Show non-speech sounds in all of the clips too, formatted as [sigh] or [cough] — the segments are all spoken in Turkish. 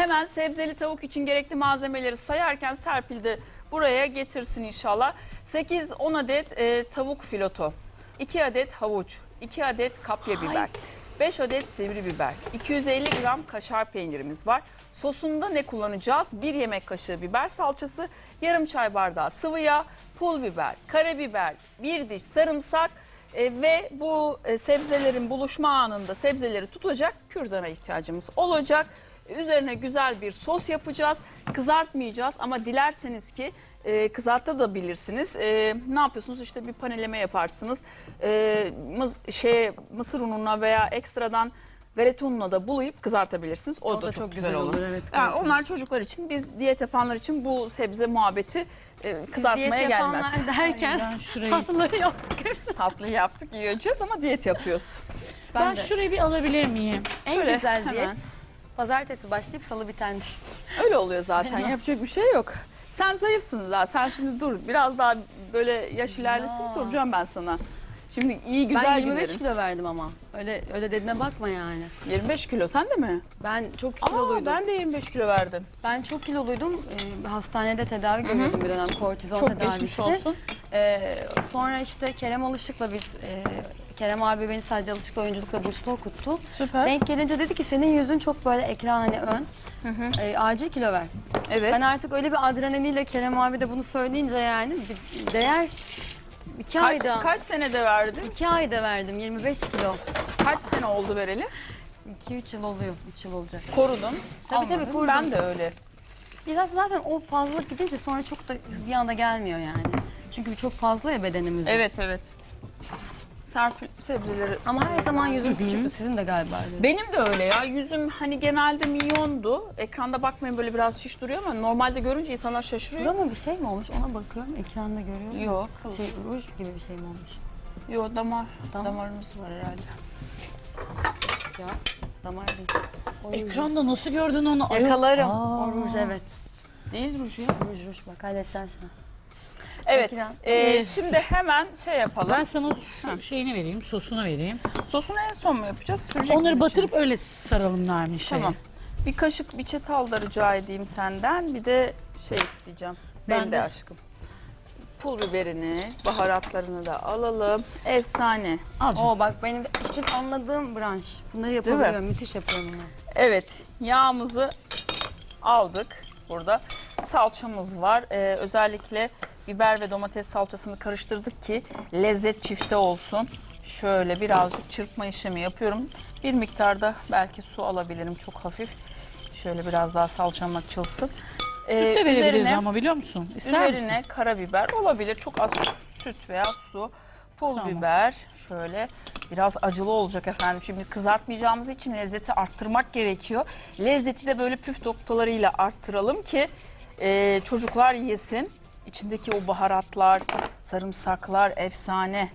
Hemen sebzeli tavuk için gerekli malzemeleri sayarken Serpil de buraya getirsin inşallah. 8-10 adet e, tavuk filoto, 2 adet havuç, 2 adet kapya biber, 5 adet sivri biber, 250 gram kaşar peynirimiz var. Sosunda ne kullanacağız? 1 yemek kaşığı biber salçası, yarım çay bardağı sıvı yağ, pul biber, karabiber, bir diş sarımsak e, ve bu e, sebzelerin buluşma anında sebzeleri tutacak kürdana ihtiyacımız olacak. Üzerine güzel bir sos yapacağız. Kızartmayacağız ama dilerseniz ki e, kızartabilirsiniz. E, ne yapıyorsunuz? İşte bir paneleme yaparsınız. E, mız- şey mısır ununa veya ekstradan ununa da bulayıp kızartabilirsiniz. O, da, çok, güzel, olur. evet. Yani onlar çocuklar için, biz diyet yapanlar için bu sebze muhabbeti e, kızartmaya Diyet gelmez. yapanlar derken şurayı, [laughs] tatlı yok. Tatlı yaptık, yiyeceğiz ama diyet yapıyoruz. ben, Ben de. şurayı bir alabilir miyim? En Şöyle güzel hemen. Pazartesi başlayıp salı bitendir. Öyle oluyor zaten. [laughs] Yapacak bir şey yok. Sen zayıfsın daha. Sen şimdi dur. Biraz daha böyle yaş ilerlesin Ya. soracağım ben sana. Şimdi iyi güzel ben 25 günlerin. kilo verdim ama. Öyle öyle dediğine bakma yani. 25 kilo sen de mi? Ben çok Aa, kiloluydum. ben... ben de 25 kilo verdim. çok kiloluydum. Ee, hastanede tedavi görüyordum bir dönem kortizon Çok tedavisi. geçmiş olsun. Ee, sonra işte Kerem Alışık'la biz e, Kerem abi beni sadece Alışık'la oyunculukla burslu okuttu. Süper. Denk gelince dedi ki senin yüzün çok böyle ekran hani ön. Ee, acil kilo ver. Evet. Ben artık öyle bir adrenaliyle Kerem abi de bunu söyleyince yani bir değer iki kaç, ayda kaç senede verdin? iki ayda verdim 25 kilo. Kaç sene oldu vereli? 2-3 yıl oluyor. 3 yıl olacak. Korudun. Tabii, tabii, almadın. korudum. Ben de öyle. Biraz zaten o fazlalık gidince sonra çok da bir anda gelmiyor yani. Çünkü çok fazla ya bedenimizde. Evet evet. Serpil sebzeleri. Ama her zaman yüzüm küçüktü. Sizin de galiba öyle. Benim de öyle ya. Yüzüm hani genelde milyondu. Ekranda bakmayın böyle biraz şiş duruyor ama normalde görünce insanlar şaşırıyor. Burama bir şey mi olmuş? Ona bakıyorum. Ekranda görüyorum. Yok. Şey, ruj gibi bir şey mi olmuş? Yok damar. Damar. Damarımız var herhalde. Ya damar değil. O ruj. Ekranda nasıl gördün onu? Yakalarım. Aa. O ruj evet. Değil ruj ya. Ruj ruj bak halledeceğim şimdi. Evet. Ekran. e, Ee, şimdi hemen şey yapalım. Ben sana şu şeyini vereyim, sosunu vereyim. Sosunu en son mu yapacağız? Sürecek Onları miyiz batırıp öyle saralım Nermin şeye. Tamam. Bir kaşık bir çatal da rica edeyim senden. Bir de şey isteyeceğim. Ben Ben de de. aşkım. Pul biberini, baharatlarını da alalım. Efsane. Al canım. Oo bak benim işte anladığım branş. Bunları yapabiliyorum. Müthiş yapıyorum bunu. Evet, yağımızı aldık burada. Salçamız var. Ee, özellikle biber ve domates salçasını karıştırdık ki lezzet çifte olsun. Şöyle birazcık çırpma işlemi yapıyorum. Bir miktarda belki su alabilirim çok hafif. Şöyle biraz daha salçam açılsın. Ee, Süt de verebiliriz üzerine- ama biliyor musun? İster Üzerine misin? karabiber olabilir. Çok az süt veya su. Pul Tamam. biber şöyle biraz acılı olacak efendim. Şimdi kızartmayacağımız için lezzeti arttırmak gerekiyor. Lezzeti de böyle püf noktalarıyla arttıralım ki e, çocuklar yesin. İçindeki o baharatlar, sarımsaklar efsane.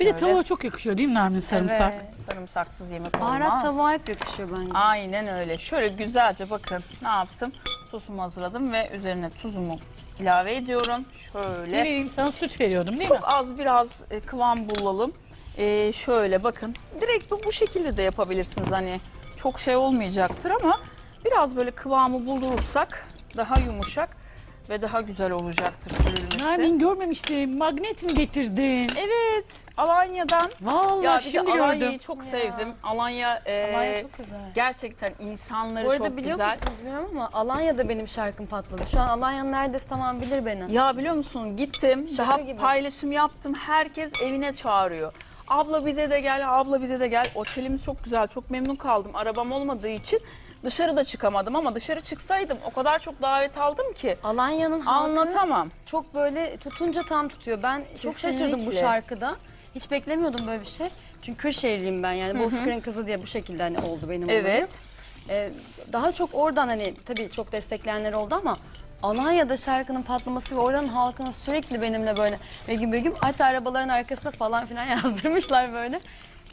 Bir de Şöyle, tavuğa çok yakışıyor değil mi Nermin sarımsak? Evet. sarımsaksız yemek olmaz. Baharat tavuğa hep yakışıyor bence. Aynen öyle. Şöyle güzelce bakın ne yaptım? Sosumu hazırladım ve üzerine tuzumu ilave ediyorum. Ne Şöyle. vereyim sana süt veriyordum değil mi? Çok az biraz e, kıvam bulalım. E, şöyle bakın. Direkt bu, bu şekilde de yapabilirsiniz. Hani çok şey olmayacaktır ama biraz böyle kıvamı buldurursak daha yumuşak ve daha güzel olacaktır sürülmesi. Nermin görmemiştim. Magnet mi getirdin? Evet. Alanya'dan. Vallahi Ya bir de şimdi Alanya'yı gördüm. çok Ya. sevdim. Alanya, e, Alanya çok güzel. gerçekten insanları Bu arada çok biliyor güzel. musunuz bilmiyorum ama Alanya'da benim şarkım patladı. Şu an Alanya'nın neredeyse tamam bilir beni. Ya biliyor musun gittim Şaka daha gibi. paylaşım yaptım herkes evine çağırıyor. Abla bize de gel, abla bize de gel. Otelimiz çok güzel, çok memnun kaldım. Arabam olmadığı için dışarıda çıkamadım ama dışarı çıksaydım o kadar çok davet aldım ki Alanya'nın halkı anlatamam. çok böyle tutunca tam tutuyor. Ben çok şaşırdım bu Kesinlikle. şarkıda. Hiç beklemiyordum böyle bir şey. Çünkü Kırşehirliyim ben yani. Bozkır'ın kızı diye bu şekilde hani oldu benim olayım. Evet. Ee, daha çok oradan hani tabii çok destekleyenler oldu ama Alanya'da şarkının patlaması ve oranın halkının sürekli benimle böyle Begüm Begüm hatta arabaların arkasında falan filan [laughs] yazdırmışlar böyle.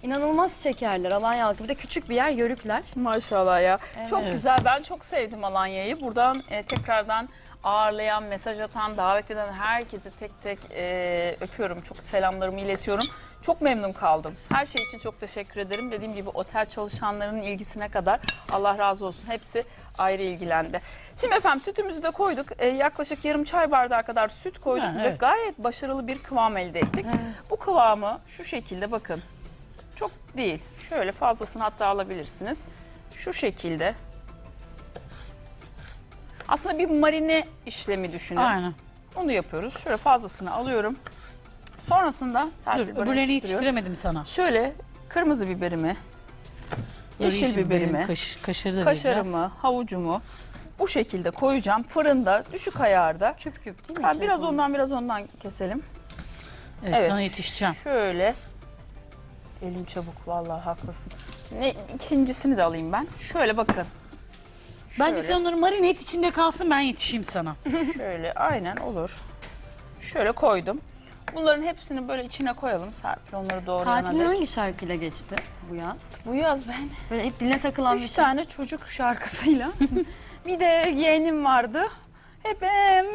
İnanılmaz şekerler Alanya halkı. Bir de küçük bir yer Yörükler. Maşallah ya. Çok Evet. güzel. Ben çok sevdim Alanya'yı. Buradan e, tekrardan ağırlayan, mesaj atan, davet eden herkesi tek tek e, öpüyorum. Çok selamlarımı iletiyorum. Çok memnun kaldım. Her şey için çok teşekkür ederim. Dediğim gibi otel çalışanlarının ilgisine kadar Allah razı olsun. Hepsi ayrı ilgilendi. Şimdi efendim sütümüzü de koyduk. Ee, yaklaşık yarım çay bardağı kadar süt koyduk Ha, ve evet. gayet başarılı bir kıvam elde ettik. Bu kıvamı şu şekilde bakın. Çok değil. Şöyle fazlasını hatta alabilirsiniz. Şu şekilde. Aslında bir marine işlemi düşünün. Aynen. Onu yapıyoruz. Şöyle fazlasını alıyorum. Sonrasında Dur yetiştiriyor. yetiştiremedim sana. Şöyle kırmızı biberimi, yeşil biberimi, Kaş, kaşarı da vereceğiz. kaşarımı, havucumu bu şekilde koyacağım. Fırında düşük ayarda. Küp küp değil mi? Ha, İçine biraz koyun. ondan biraz ondan keselim. Evet, Evet. sana yetişeceğim. Şöyle. Elim çabuk vallahi haklısın. Ne, ikincisini de alayım ben. Şöyle bakın. Bence Şöyle. sen onları marine et içinde kalsın ben yetişeyim sana. [laughs] Şöyle aynen olur. Şöyle koydum. Bunların hepsini böyle içine koyalım Serpil onları doğrayana Tatilin dek. hangi şarkıyla geçti bu yaz? Bu yaz ben Böyle hep diline takılan bir üç şey. tane çocuk şarkısıyla [laughs] bir de yeğenim vardı. Hep em,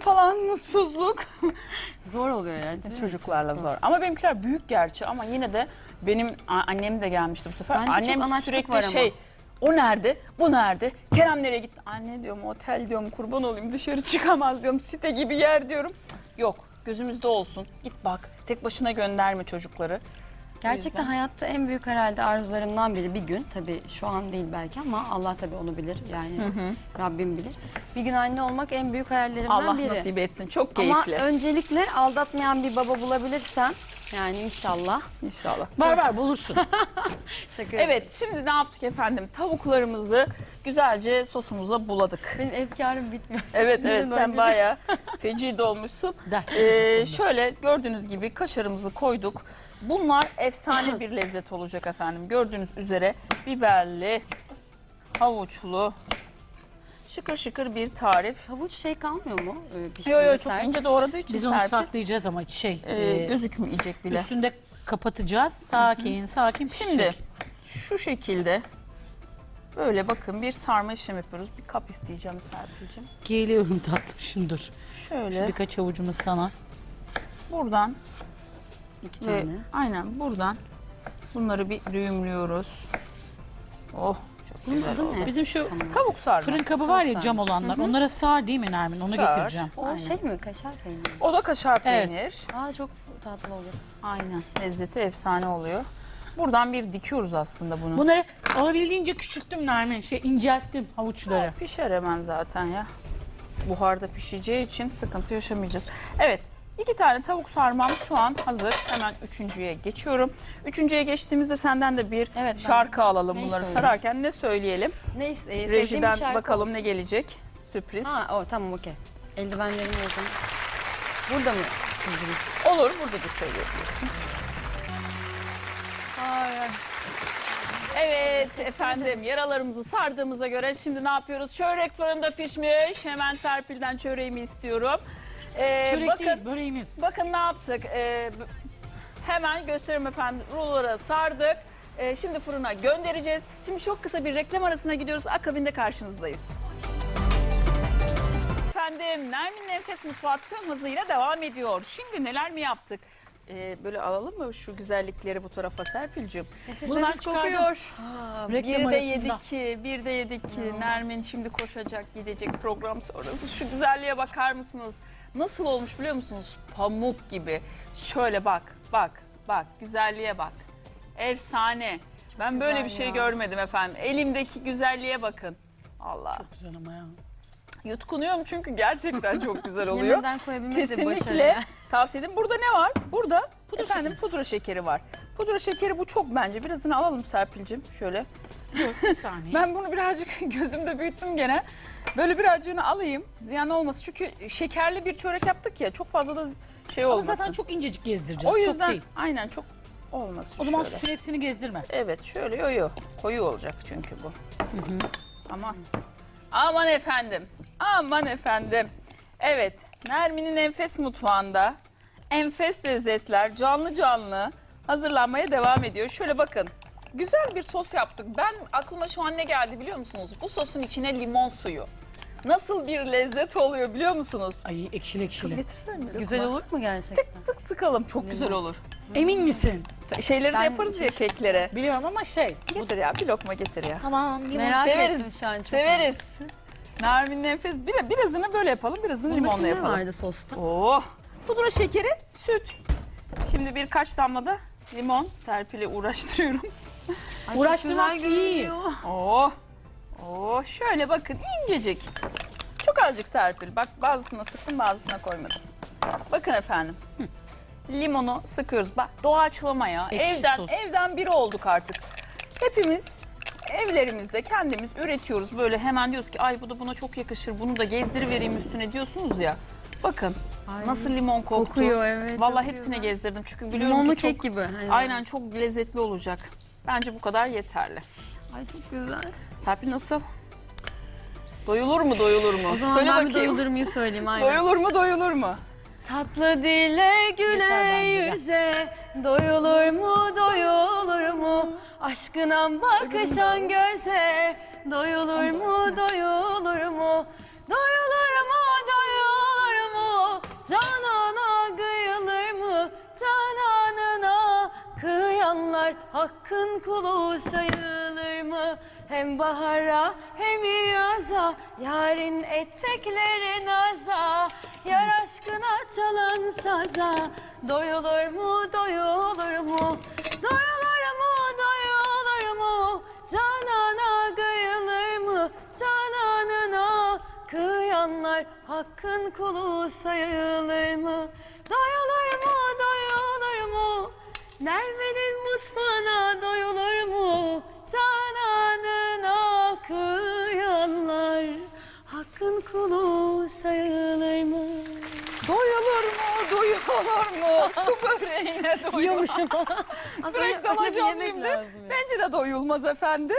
falan mutsuzluk. [laughs] Zor oluyor yani. değil mi? Çocuklarla Çok zor. Ama benimkiler büyük gerçi ama yine de benim a- annem de gelmişti bu sefer. Bende çok annem anaçlık sürekli var ama. şey o nerede? Bu nerede? Kerem nereye gitti? Anne diyorum otel diyorum kurban olayım dışarı çıkamaz diyorum. Site gibi yer diyorum. Yok gözümüzde olsun. Git bak. Tek başına gönderme çocukları. Gerçekten yüzden. hayatta en büyük herhalde arzularımdan biri bir gün tabii şu an değil belki ama Allah tabii onu bilir yani Rabbim bilir. Bir gün anne olmak en büyük hayallerimden Allah biri. nasip etsin. Çok Ama keyifli. öncelikle aldatmayan bir baba bulabilirsem yani inşallah. İnşallah. Var var bulursun. [laughs] Şaka Evet şimdi ne yaptık efendim? Tavuklarımızı güzelce sosumuza buladık. Benim efkarım bitmiyor. Evet [laughs] evet sen bayağı feci dolmuşsun. [laughs] Ee, şöyle gördüğünüz gibi kaşarımızı koyduk. Bunlar efsane bir lezzet olacak efendim. Gördüğünüz üzere biberli, havuçlu, şıkır şıkır bir tarif. Havuç şey kalmıyor mu? Ee, Yo piştiğinde yo çok ince doğradığı için Biz onu Serpil, saklayacağız ama şey e, e, gözükmeyecek bile. üstünde kapatacağız. Sakin sakin pişecek. Şimdi şu şekilde böyle bakın bir sarma işlemi yapıyoruz. Bir kap isteyeceğim Serpil'cim. Geliyorum [laughs] tatlım şimdi dur. Şöyle Şu birkaç avucumu sana. buradan İki ve tane. aynen buradan bunları bir düğümlüyoruz. Oh çok Bunun güzel adı oldu. ne? Bizim şu Tavuk sarma. fırın kabı var ya Tavuk cam olanlar. Onlara sağ değil mi Nermin? Onu Sağır. getireceğim. O Aynen. şey mi? Kaşar peyniri. O da kaşar Evet. peynir. Aa çok tatlı olur. Aynen. Lezzeti efsane oluyor. Buradan bir dikiyoruz aslında bunu. Bunları olabildiğince küçülttüm Nermin. Şey incelttim havuçları. Pişer hemen zaten ya. Buharda pişeceği için sıkıntı yaşamayacağız. Evet. İki tane tavuk sarmam şu an hazır. Hemen üçüncüye geçiyorum. Üçüncüye geçtiğimizde senden de bir Evet, ben- şarkı alalım Neyi bunları söyleyeyim? sararken ne söyleyelim? Neyse e, sevdiğim bir Rejiden şarkı bakalım olsun. ne gelecek. Sürpriz. Ha o tamam okey. Eldivenlerimi o zaman. Burada mı? sürdüreyim? Olur burada da söyleyebilirsin. Ay, ay. Evet efendim yaralarımızı sardığımıza göre şimdi ne yapıyoruz? Çörek fırında pişmiş. Hemen Serpil'den çöreğimi istiyorum. Ee, Çörek bakın, değil böreğimiz. bakın ne yaptık? Ee, hemen gösteririm efendim. Rulolara sardık. Ee, şimdi fırına göndereceğiz. Şimdi çok kısa bir reklam arasına gidiyoruz. Akabinde karşınızdayız. Efendim Nermin Nefes Mutfağı tüm hızıyla devam ediyor. Şimdi neler mi yaptık? Ee, böyle alalım mı şu güzellikleri bu tarafa Serpil'cim? Nefis kokuyor. Aa, bir de yedik ki, bir de yedik ki. Nermin şimdi koşacak, gidecek program sonrası. Şu güzelliğe bakar mısınız? Nasıl olmuş biliyor musunuz? Pamuk gibi. Şöyle bak, bak, bak. Güzelliğe bak. Efsane. ben böyle bir şey görmedim efendim. Elimdeki güzelliğe bakın. Allah. Güzel ama ya. Yutkunuyorum çünkü gerçekten çok güzel [laughs] oluyor. Yemeden koyabilmek de başarı. Kesinlikle tavsiye ederim. Burada ne var? Burada Pudra efendim şekeri. pudra şekeri var. Pudra şekeri bu çok bence. Birazını alalım Serpil'cim şöyle. Dur bir saniye. Ben bunu birazcık [laughs] gözümde büyüttüm gene. Böyle birazcığını alayım. Ziyan olmasın. Çünkü şekerli bir çörek yaptık ya. Çok fazla da şey Ama olmasın. zaten çok incecik gezdireceğiz. o Çok yüzden değil. aynen çok olmasın O zaman şöyle. süre hepsini gezdirme. Evet şöyle yo yo. Koyu olacak çünkü bu. Aman. Aman efendim. Aman efendim. Evet. Nermin'in enfes mutfağında enfes lezzetler canlı canlı hazırlanmaya devam ediyor. Şöyle bakın. Güzel bir sos yaptık. Ben aklıma şu an ne geldi biliyor musunuz? Bu sosun içine limon suyu. Nasıl bir lezzet oluyor biliyor musunuz? Ay ekşili ekşili. Getirsene bir Güzel olur mu gerçekten? Tık sıkalım. Çok güzel olur. Emin misin? Şeyleri de Ben- yaparız ya keklere. Biliyorum ama şey. Budur ya bir lokma getir ya. Tamam. Merak Severiz, ettim şu an çok. Severiz. Nermin nefes. Bir, birazını böyle yapalım, birazını Bunun limonla şimdi ne yapalım. vardı sosta? Oh! Pudra şekeri, süt. Şimdi birkaç damla da limon. Serpil'i uğraştırıyorum. [laughs] Ay, Uğraştırmak iyi. Oh! Oh! Şöyle bakın incecik. Çok azıcık Serpil. Bak bazısına sıktım bazısına koymadım. Bakın efendim. Hı. Limonu sıkıyoruz. Bak doğaçlama ya. Ekşi evden sos. evden biri olduk artık. Hepimiz evlerimizde kendimiz üretiyoruz. Böyle hemen diyoruz ki ay bu da buna çok yakışır. Bunu da gezdirivereyim üstüne diyorsunuz ya. Bakın Ay, nasıl limon koktu. Kokuyor evet. Vallahi çok hepsine gezdirdim çünkü biliyorum Limonlu ki çok kek gibi. Hani. aynen çok lezzetli olacak. Bence bu kadar yeterli. Ay çok güzel. Serpil nasıl? Doyulur mu doyulur mu? O zaman Söyle ben bir bakayım. doyulur muyu söyleyeyim [laughs] aynen. Doyulur mu doyulur mu? Tatlı dile güle bence de. yüze Doyulur mu doyulur mu? Aşkına bakışan göze Doyulur mu doyulur mu? Doyulur mu doyulur mu? Canana kıyanlar Hakkın kulu sayılır mı? Hem bahara hem yaza Yarın etekleri naza. Yar aşkına çalan saza Doyulur mu doyulur mu? Doyulur mu doyulur mu? Canana kıyılır mı Cananına kıyanlar Hakkın kulu sayılır mı? Doyulur mu doyulur mu? Nermin'in kulu sayılır mı? Doyulur mu doyulur mu? [laughs] Su böreğine doyulur. Yiyormuşum. [laughs] Aslında bir alacağım yemek lazım. Bence de doyulmaz efendim.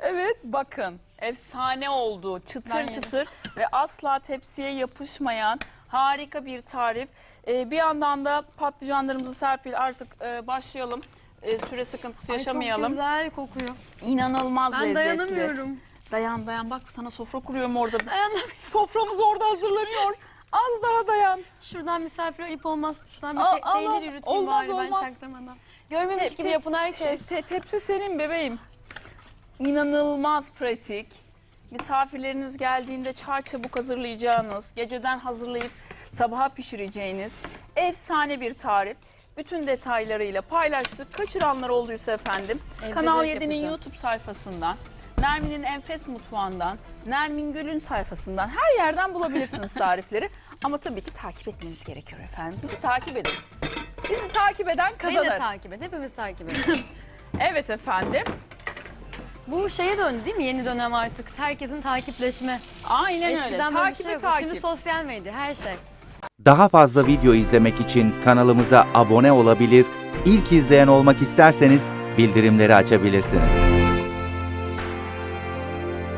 Evet bakın efsane oldu. Çıtır Ben çıtır ve asla tepsiye yapışmayan harika bir tarif. Ee, bir yandan da patlıcanlarımızı Serpil artık e, başlayalım. E, süre sıkıntısı Ay, çok yaşamayalım. güzel kokuyor. İnanılmaz Ben lezzetli. dayanamıyorum. Dayan dayan bak sana sofra kuruyorum orada. [laughs] Soframız orada hazırlanıyor. Az daha dayan. Şuradan misafir ayıp olmaz. Şuradan bir Aa, peynir yürüteyim olmaz, bari olmaz. ben çaktırmadan. Görmemiş gibi yapın herkes. Te- tepsi senin bebeğim. İnanılmaz pratik. Misafirleriniz geldiğinde çar çabuk hazırlayacağınız, geceden hazırlayıp sabaha pişireceğiniz efsane bir tarif. Bütün detaylarıyla paylaştık. Kaçıranlar olduysa efendim Evde Kanal direkt 7'nin yapacağım. YouTube sayfasından, Nermin'in Enfes Mutfağı'ndan, Nermin Gül'ün sayfasından her yerden bulabilirsiniz [laughs] tarifleri. Ama tabii ki takip etmeniz gerekiyor efendim. Bizi takip edin. Bizi takip eden Beni kazanır. de takip et. Hepimiz takip [laughs] edelim. Evet efendim. Bu şeye döndü değil mi? Yeni dönem artık. Herkesin takipleşme. Aynen öyle. Eskiden böyle bir Takip şey takip. Şimdi sosyal medya her şey. Daha fazla video izlemek için kanalımıza abone olabilir, ilk izleyen olmak isterseniz bildirimleri açabilirsiniz.